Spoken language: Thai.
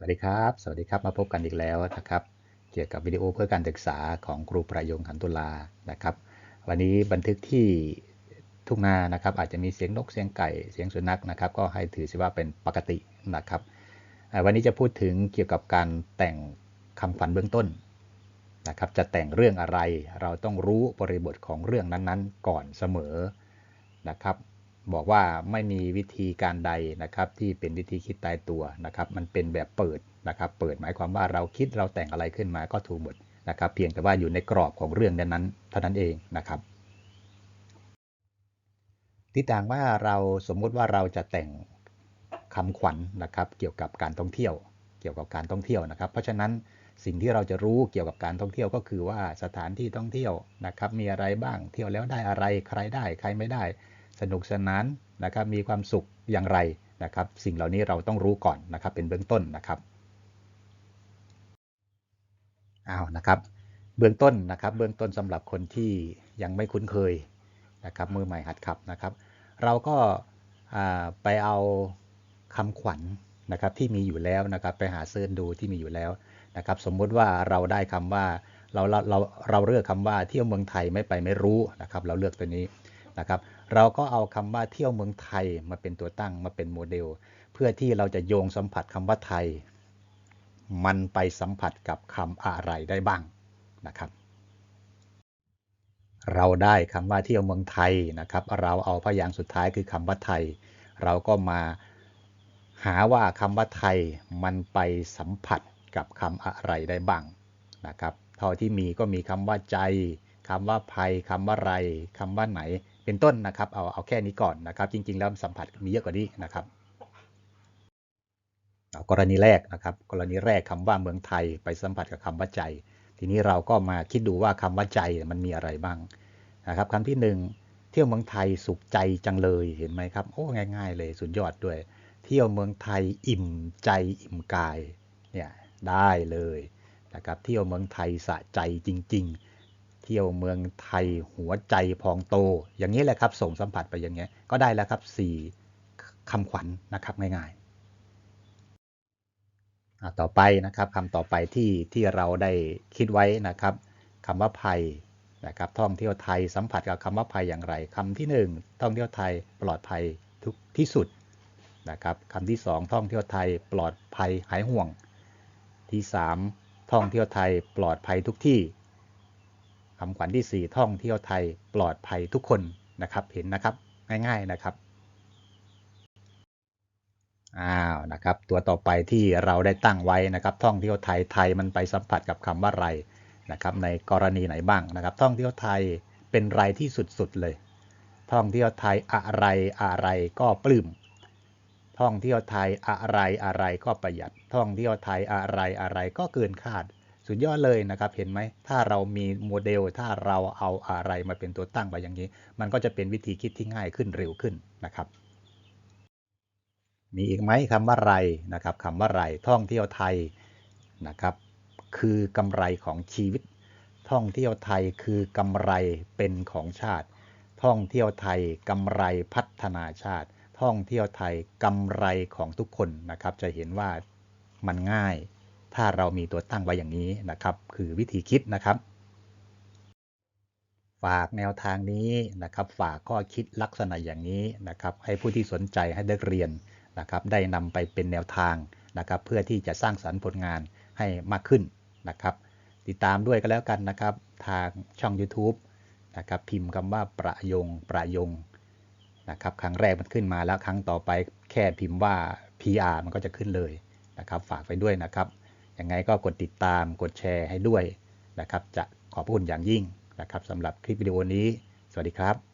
สวัสดีครับ สวัสดีครับ มาพบกันอีกแล้วนะครับ เกี่ยวกับวิดีโอเพื่อการศึกษาของครูประยงขันตุลานะครับ วันนี้บันทึกที่ทุ่งนานะครับ อาจจะมีเสียงนกเสียงไก่เสียงสุนัขนะครับ ก็ให้ถือว่าเป็นปกตินะครับ วันนี้จะพูดถึงเกี่ยวกับการแต่งคำขวัญเบื้องต้นนะครับ จะแต่งเรื่องอะไร เราต้องรู้บริบทของเรื่องนั้นๆ ก่อนเสมอนะครับ บอกว่าไม่มีวิธีการใดนะครับที่เป็นวิธีคิดตายตัวนะครับ มันเป็นแบบเปิดนะครับ เปิดหมายความว่าเราคิดเราแต่งอะไรขึ้นมาก็ถูกหมดนะครับ เพียงแต่ว่าอยู่ในกรอบของเรื่องนั้นเท่านั้นเองนะครับที่ต่างว่าเราสมมุติว่าเราจะแต่งคำขวัญนนะครับ เกี่ยวกับการท่องเที่ยว เกี่ยวกับการท่องเที่ยวนะครับ เพราะฉะนั้นสิ่งที่เราจะรู้เกี่ยวกับการท่องเที่ยวก็คือว่าสถานที่ท่องเที่ยวนะครับ มีอะไรบ้างเที่ยวแล้วได้อะไรใครได้ใครไม่ได้ สนุกสนานนะครับมีความสุขอย่างไรนะครับ สิ่งเหล่านี้เราต้องรู้ก่อนนะครับ เป็นเบื้องต้นนะครับเอานะครับเบื้องต้นนะครับ เบื้องต้นสำหรับคนที่ยังไม่คุ้นเคยนะครับมือใหม่หัดขับนะครับ เราก็ไปเอาคำขวัญนนะครับที่มีอยู่แล้วนะครับ ไปหาเสิร์ชดูที่มีอยู่แล้วนะครับ สมมุติว่าเราได้คำว่าเราเราเราเราเลือกคำว่าเที่ยวเมืองไทยไม่ไปไม่รู้นะครับ เราเลือกตัวนี้ นะครับเราก็เอาคำว่าเที่ยวเมืองไทยมาเป็นตัวตั้งมาเป็นโมเดล เพื่อที่เราจะโยงสัมผัสคำว่าไทย มันไปสัมผัสกับคำอะไรได้บ้างนะครับเราได้คำว่าเที่ยวเมืองไทยนะครับ เราเอาพยางค์สุดท้ายคือคำว่าไทย เราก็มาหาว่าคำว่าไทยมันไปสัมผัสกับคำอะไรได้บ้างนะครับ เท่าที่มีก็มีคำว่าใจคำว่าภัยคำว่าไรคำว่าไหน เป็นต้นนะครับเอาเอาแค่นี้ก่อนนะครับ จริง ๆ แล้วสัมผัสมีเยอะกว่านี้นะครับเอากรณีแรกนะครับ กรณีแรกคำว่าเมืองไทยไปสัมผัสกับคำว่าใจ ทีนี้เราก็มาคิดดูว่าคำว่าใจมันมีอะไรบ้างนะครับคำที่ 1 เที่ยวเมืองไทยสุขใจจังเลยเห็นไหมครับโอ้ง่าย ๆ เลยสุดยอดด้วย เที่ยวเมืองไทยอิ่มใจอิ่มกายเนี่ยได้เลยนะครับเที่ยวเมืองไทยสะใจจริง ๆ เที่ยวเมืองไทยหัวใจพองโต อย่างนี้แหละครับ ส่งสัมผัสไปอย่างเงี้ยก็ได้แล้วครับ 4คำขวัญนนะครับง่ายๆต่อไปนะครับคำต่อไปที่ที่เราได้คิดไว้นะครับคำว่าภัยนะครับท่องเที่ยวไทยสัมผัสกับคำว่าภัยอย่างไรคำที่ 1 ท่องเที่ยวไทยปลอดภัยทุกที่สุดนะครับคำที่ 2 ท่องเที่ยวไทยปลอดภัยหายห่วง ที่ 3 ท่องเที่ยวไทยปลอดภัยทุกที่ คำขวัญที่ 4 ท่องเที่ยวไทยปลอดภัยทุกคนนะครับ เห็นนะครับง่ายๆนะครับอ้าวนะครับ ตัวต่อไปที่เราได้ตั้งไว้นะครับ ท่องเที่ยวไทยไทยมันไปสัมผัสกับคำว่าไรนะครับ ในกรณีไหนบ้างนะครับ ท่องเที่ยวไทยเป็นไรที่สุดๆเลย ท่องเที่ยวไทยอะไรอะไรก็ปลื้มท่องเที่ยวไทยอะไรอะไรก็ประหยัด ท่องเที่ยวไทยอะไรอะไรก็เกินคาด สุดยอดเลยนะครับ เห็นไหม ถ้าเรามีโมเดล ถ้าเราเอาอะไรมาเป็นตัวตั้งไปอย่างนี้ มันก็จะเป็นวิธีคิดที่ง่ายขึ้นเร็วขึ้นนะครับ มีอีกไหมคำว่าไรนะครับคำว่าไรท่องเที่ยวไทยนะครับ คือกำไรของชีวิต ท่องเที่ยวไทยคือกำไรเป็นของชาติ ท่องเที่ยวไทยกำไรพัฒนาชาติ ท่องเที่ยวไทยกำไรของทุกคนนะครับ จะเห็นว่ามันง่าย ถ้าเรามีตัวตั้งไว้อย่างนี้นะครับ คือวิธีคิดนะครับ ฝากแนวทางนี้นะครับ ฝากข้อคิดลักษณะอย่างนี้นะครับ ให้ผู้ที่สนใจให้ได้เรียนนะครับ ได้นำไปเป็นแนวทางนะครับ เพื่อที่จะสร้างสรรค์ผลงานให้มากขึ้นนะครับ ติดตามด้วยก็แล้วกันนะครับ ทางช่อง YouTube นะครับ พิมพ์คำว่าประยงประยงนะครับ ครั้งแรกมันขึ้นมาแล้วครั้งต่อไปแค่พิมพ์ว่า PR มันก็จะขึ้นเลยนะครับ ฝากไปด้วยนะครับ ยังไงก็กดติดตามกดแชร์ให้ด้วยนะครับ จะขอบพระคุณอย่างยิ่งนะครับสำหรับคลิปวิดีโอนี้ สวัสดีครับ